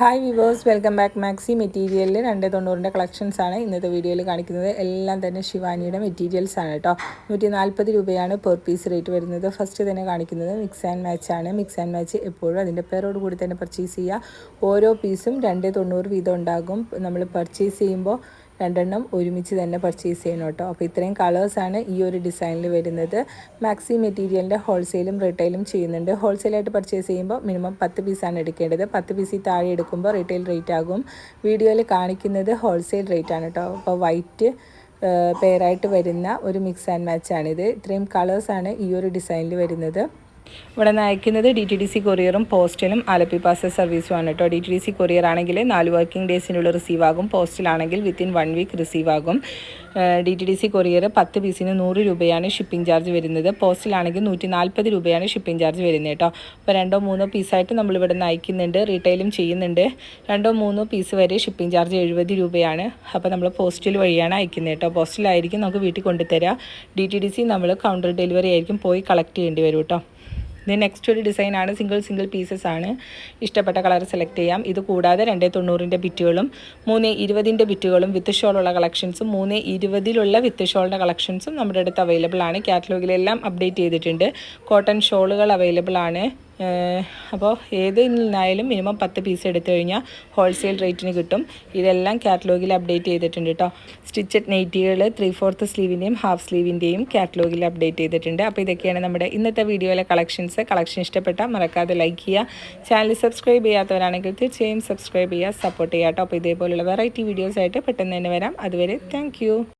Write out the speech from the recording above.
Hi viewers welcome back maxi മെറ്റീരിയലിൽ രണ്ട് തൊണ്ണൂറിന്റെ collections ആണ് ഇന്നത്തെ വീഡിയോയിൽ കാണിക്കുന്നത്. എല്ലാം തന്നെ ശിവാനിയുടെ മെറ്റീരിയൽസ് ആണ് കേട്ടോ നൂറ്റി നാൽപ്പത് രൂപയാണ് പെർ പീസ് റേറ്റ് വരുന്നത്. ഫസ്റ്റ് തന്നെ കാണിക്കുന്നത് മിക്സ് ആൻഡ് മാച്ച് ആണ്. മിക്സ് ആൻഡ് മാച്ച് എപ്പോഴും അതിന്റെ പേരോട് കൂടി തന്നെ പർച്ചേസ് ചെയ്യുക. ഓരോ പീസും രണ്ട് തൊണ്ണൂറ് വീതം ഉണ്ടാകും. നമ്മൾ പർച്ചേസ് ചെയ്യുമ്പോൾ രണ്ടെണ്ണം ഒരുമിച്ച് തന്നെ പർച്ചേസ് ചെയ്യണം കേട്ടോ. അപ്പോൾ ഇത്രയും കളേഴ്സാണ് ഈ ഒരു ഡിസൈനിൽ വരുന്നത്. മാക്സി മെറ്റീരിയലിന്റെ ഹോൾസെയിലും റീറ്റെയിലും ചെയ്യുന്നുണ്ട്. ഹോൾസെയിലായിട്ട് പർച്ചേസ് ചെയ്യുമ്പോൾ മിനിമം പത്ത് പീസാണ് എടുക്കേണ്ടത്. പത്ത് പീസിൽ താഴെ എടുക്കുമ്പോൾ റീറ്റെയിൽ റേറ്റ് ആകും. വീഡിയോയിൽ കാണിക്കുന്നത് ഹോൾസെയിൽ റേറ്റ് ആണ് കേട്ടോ. അപ്പോൾ വൈറ്റ് പെയറായിട്ട് വരുന്ന ഒരു മിക്സ് ആൻഡ് മാച്ചാണിത് ഇത്രയും കളേഴ്സാണ് ഈ ഒരു ഡിസൈനിൽ വരുന്നത്. ഇവിടെ നിന്ന് അയക്കുന്നത് ഡി ടി ഡി സി കൊറിയറും പോസ്റ്റലും ആലപ്പി പാസൽ സർവീസും ആണ് കേട്ടോ D T D C courier ആണെങ്കിൽ നാല് വർക്കിംഗ് ഡേയ്സിനുള്ളിൽ റിസീവ് ആകും. പോസ്റ്റിലാണെങ്കിൽ വിത്തിൻ വൺ വീക്ക് റിസീവ് ആകും. D T D C courier പത്ത് പീസിന് നൂറ് രൂപയാണ് ഷിപ്പിംഗ് ചാർജ് വരുന്നത്. പോസ്റ്റിലാണെങ്കിൽ നൂറ്റി നാൽപ്പത് രൂപയാണ് ഷിപ്പിംഗ് ചാർജ് വരുന്നത് കേട്ടോ അപ്പോൾ രണ്ടോ മൂന്നോ പീസായിട്ട് നമ്മൾ ഇവിടെ നിന്ന് അയക്കുന്നുണ്ട് റീറ്റെയിലും ചെയ്യുന്നുണ്ട്. രണ്ടോ മൂന്നോ പീസ് വരെ ഷിപ്പിംഗ് ചാർജ് എഴുപത് രൂപയാണ്. അപ്പോൾ നമ്മൾ പോസ്റ്റിൽ വഴിയാണ് അയക്കുന്നത് കേട്ടോ പോസ്റ്റിലായിരിക്കും നമുക്ക് വീട്ടിൽ കൊണ്ടുതരാം. ഡി ടി ഡി സി നമ്മൾ കൗണ്ടർ ഡെലിവറി ആയിരിക്കും പോയി കളക്ട് ചെയ്യേണ്ടി വരും കേട്ടോ ഇത് നെക്സ്റ്റ് ഒരു ആണ്. സിംഗിൾ സിംഗിൾ പീസസ് ആണ്. ഇഷ്ടപ്പെട്ട കളർ സെലക്ട് ചെയ്യാം. ഇത് കൂടാതെ രണ്ട് തൊണ്ണൂറിന്റെ ബിറ്റുകളും മൂന്ന് ഇരുപതിന്റെ ബിറ്റുകളും വിത്ത് ഷോളുള്ള കളക്ഷൻസും മൂന്ന് ഇരുപതിലുള്ള വിത്ത് ഷോളിന്റെ കളക്ഷൻസും നമ്മുടെ അടുത്ത് അവൈലബിൾ ആണ്. കാറ്റലോഗിലെല്ലാം അപ്ഡേറ്റ് ചെയ്തിട്ടുണ്ട്. കോട്ടൺ ഷോളുകൾ അവൈലബിൾ ആണ്. അപ്പോൾ ഏത് നിന്നായാലും മിനിമം പത്ത് പീസ് എടുത്തു കഴിഞ്ഞാൽ ഹോൾസെയിൽ റേറ്റിന് കിട്ടും. ഇതെല്ലാം കാറ്റലോഗിൽ അപ്ഡേറ്റ് ചെയ്തിട്ടുണ്ട് കേട്ടോ സ്റ്റിച്ചഡ് നെയ്റ്റികൾ ത്രീ ഫോർത്ത് സ്ലീവിന്റെയും ഹാഫ് സ്ലീവിന്റെയും കാറ്റലോഗിൽ അപ്ഡേറ്റ് ചെയ്തിട്ടുണ്ട്. അപ്പോൾ ഇതൊക്കെയാണ് നമ്മുടെ ഇന്നത്തെ വീഡിയോയിലെ കളക്ഷൻസ്. കളക്ഷൻ ഇഷ്ടപ്പെട്ടാൽ മറക്കാതെ ലൈക്ക് ചെയ്യുക. ചാനൽ സബ്സ്ക്രൈബ് ചെയ്യാത്തവരാണെങ്കിൽ തീർച്ചയായും സബ്സ്ക്രൈബ് ചെയ്യുക സപ്പോർട്ട് ചെയ്യുക കേട്ടോ അപ്പോൾ ഇതേപോലുള്ള വെറൈറ്റി വീഡിയോസായിട്ട് പെട്ടെന്ന് തന്നെ വരാം. അതുവരെ താങ്ക്